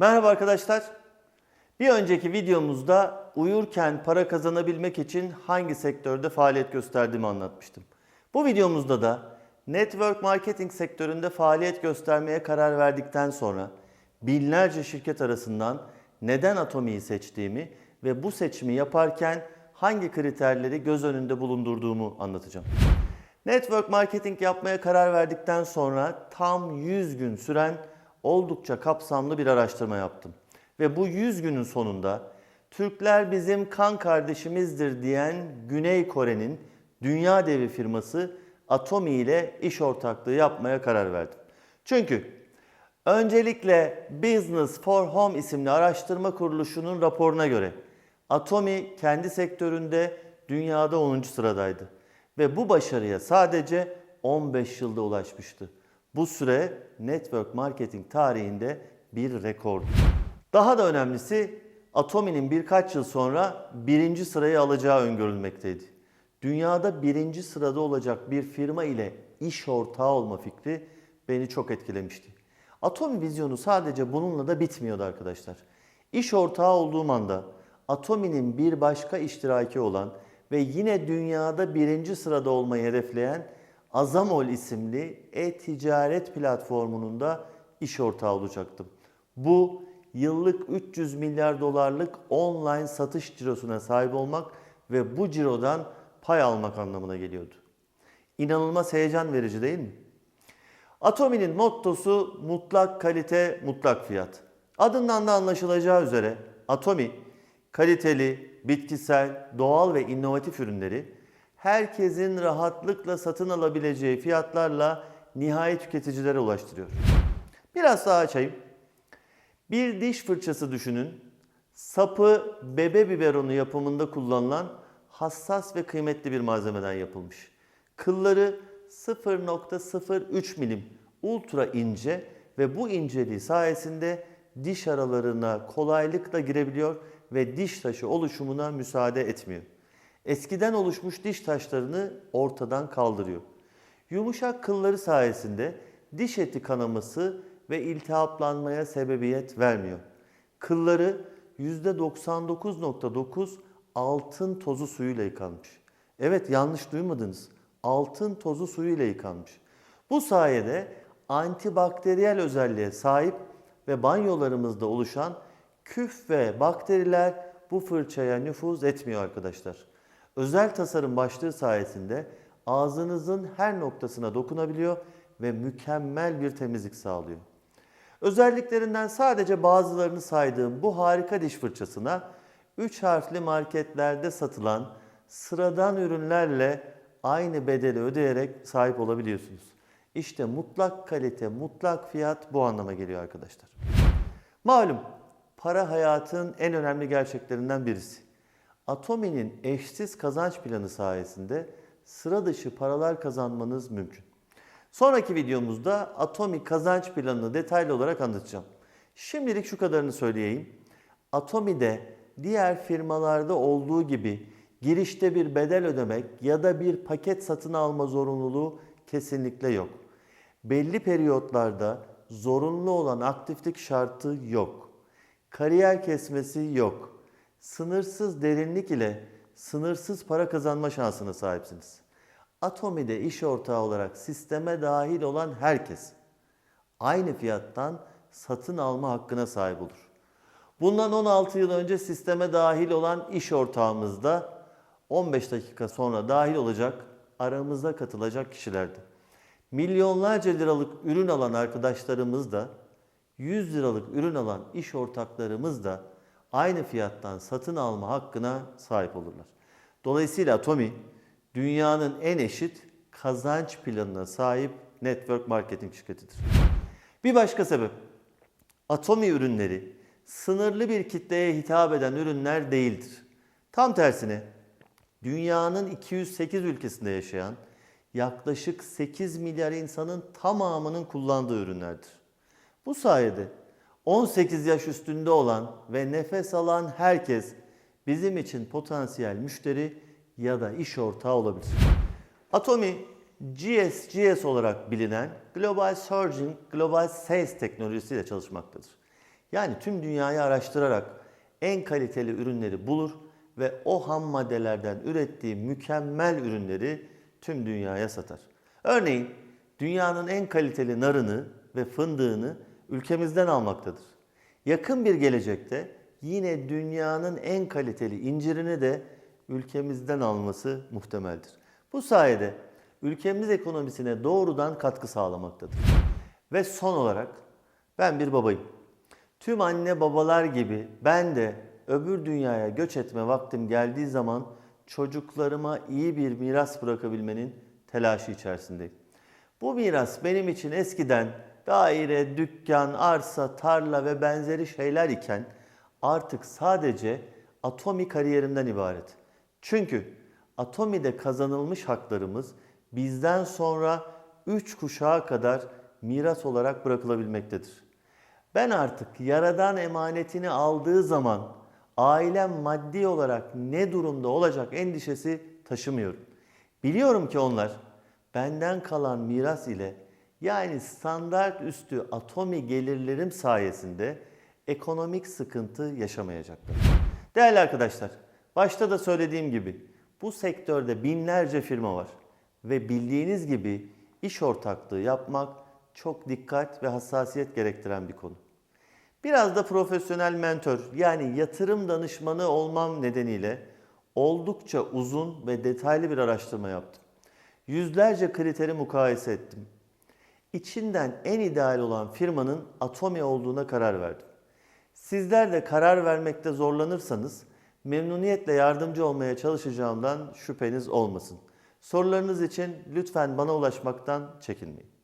Merhaba arkadaşlar. Bir önceki videomuzda uyurken para kazanabilmek için hangi sektörde faaliyet gösterdiğimi anlatmıştım. Bu videomuzda da network marketing sektöründe faaliyet göstermeye karar verdikten sonra binlerce şirket arasından neden Atomi'yi seçtiğimi ve bu seçimi yaparken hangi kriterleri göz önünde bulundurduğumu anlatacağım. Network marketing yapmaya karar verdikten sonra tam 100 gün süren oldukça kapsamlı bir araştırma yaptım. Ve bu 100 günün sonunda Türkler bizim kan kardeşimizdir diyen Güney Kore'nin dünya devi firması Atomi ile iş ortaklığı yapmaya karar verdim. Çünkü öncelikle Business for Home isimli araştırma kuruluşunun raporuna göre Atomi kendi sektöründe dünyada 10. sıradaydı ve bu başarıya sadece 15 yılda ulaşmıştı. Bu süre network marketing tarihinde bir rekor. Daha da önemlisi Atomi'nin birkaç yıl sonra birinci sırayı alacağı öngörülmekteydi. Dünyada birinci sırada olacak bir firma ile iş ortağı olma fikri beni çok etkilemişti. Atomi vizyonu sadece bununla da bitmiyordu arkadaşlar. İş ortağı olduğum anda Atomi'nin bir başka iştiraki olan ve yine dünyada birinci sırada olmayı hedefleyen Azamol isimli e-ticaret platformunun da iş ortağı olacaktım. Bu yıllık 300 milyar dolarlık online satış cirosuna sahip olmak ve bu cirodan pay almak anlamına geliyordu. İnanılmaz heyecan verici değil mi? Atomi'nin mottosu mutlak kalite, mutlak fiyat. Adından da anlaşılacağı üzere Atomi kaliteli, bitkisel, doğal ve inovatif ürünleri herkesin rahatlıkla satın alabileceği fiyatlarla nihai tüketicilere ulaştırıyor. Biraz daha açayım. Bir diş fırçası düşünün. Sapı bebe biberonu yapımında kullanılan hassas ve kıymetli bir malzemeden yapılmış. Kılları 0.03 milim ultra ince ve bu inceliği sayesinde diş aralarına kolaylıkla girebiliyor ve diş taşı oluşumuna müsaade etmiyor. Eskiden oluşmuş diş taşlarını ortadan kaldırıyor. Yumuşak kılları sayesinde diş eti kanaması ve iltihaplanmaya sebebiyet vermiyor. Kılları %99.9 altın tozu suyuyla yıkanmış. Evet yanlış duymadınız. Altın tozu suyuyla yıkanmış. Bu sayede antibakteriyel özelliğe sahip ve banyolarımızda oluşan küf ve bakteriler bu fırçaya nüfuz etmiyor arkadaşlar. Özel tasarım başlığı sayesinde ağzınızın her noktasına dokunabiliyor ve mükemmel bir temizlik sağlıyor. Özelliklerinden sadece bazılarını saydığım bu harika diş fırçasına 3 harfli marketlerde satılan sıradan ürünlerle aynı bedeli ödeyerek sahip olabiliyorsunuz. İşte mutlak kalite, mutlak fiyat bu anlama geliyor arkadaşlar. Malum para hayatın en önemli gerçeklerinden birisi. Atomi'nin eşsiz kazanç planı sayesinde sıra dışı paralar kazanmanız mümkün. Sonraki videomuzda Atomi kazanç planını detaylı olarak anlatacağım. Şimdilik şu kadarını söyleyeyim. Atomi'de diğer firmalarda olduğu gibi girişte bir bedel ödemek ya da bir paket satın alma zorunluluğu kesinlikle yok. Belli periyotlarda zorunlu olan aktiflik şartı yok. Kariyer kesmesi yok. Sınırsız derinlik ile sınırsız para kazanma şansına sahipsiniz. Atomi'de iş ortağı olarak sisteme dahil olan herkes aynı fiyattan satın alma hakkına sahip olur. Bundan 16 yıl önce sisteme dahil olan iş ortağımız da 15 dakika sonra dahil olacak aramızda katılacak kişilerdi. Milyonlarca liralık ürün alan arkadaşlarımız da 100 liralık ürün alan iş ortaklarımız da aynı fiyattan satın alma hakkına sahip olurlar. Dolayısıyla Atomi dünyanın en eşit kazanç planına sahip network marketing şirketidir. Bir başka sebep Atomi ürünleri sınırlı bir kitleye hitap eden ürünler değildir. Tam tersine dünyanın 208 ülkesinde yaşayan yaklaşık 8 milyar insanın tamamının kullandığı ürünlerdir. Bu sayede 18 yaş üstünde olan ve nefes alan herkes bizim için potansiyel müşteri ya da iş ortağı olabilir. Atomi GSGS olarak bilinen Global Surging Global Sales teknolojisiyle çalışmaktadır. Yani tüm dünyayı araştırarak en kaliteli ürünleri bulur ve o ham maddelerden ürettiği mükemmel ürünleri tüm dünyaya satar. Örneğin dünyanın en kaliteli narını ve fındığını ülkemizden almaktadır. Yakın bir gelecekte yine dünyanın en kaliteli incirini de ülkemizden alması muhtemeldir. Bu sayede ülkemiz ekonomisine doğrudan katkı sağlamaktadır. Ve son olarak ben bir babayım. Tüm anne babalar gibi ben de öbür dünyaya göç etme vaktim geldiği zaman çocuklarıma iyi bir miras bırakabilmenin telaşı içerisindeyim. Bu miras benim için eskiden daire, dükkan, arsa, tarla ve benzeri şeyler iken artık sadece Atomi kariyerimden ibaret. Çünkü Atomi'de kazanılmış haklarımız bizden sonra 3 kuşağa kadar miras olarak bırakılabilmektedir. Ben artık yaradan emanetini aldığı zaman ailem maddi olarak ne durumda olacak endişesi taşımıyorum. Biliyorum ki onlar benden kalan miras ile yani standart üstü atomi gelirlerim sayesinde ekonomik sıkıntı yaşamayacaklar. Değerli arkadaşlar, başta da söylediğim gibi bu sektörde binlerce firma var ve bildiğiniz gibi iş ortaklığı yapmak çok dikkat ve hassasiyet gerektiren bir konu. Biraz da profesyonel mentor yani yatırım danışmanı olmam nedeniyle oldukça uzun ve detaylı bir araştırma yaptım. Yüzlerce kriteri mukayese ettim. İçinden en ideal olan firmanın Atomi olduğuna karar verdim. Sizler de karar vermekte zorlanırsanız memnuniyetle yardımcı olmaya çalışacağımdan şüpheniz olmasın. Sorularınız için lütfen bana ulaşmaktan çekinmeyin.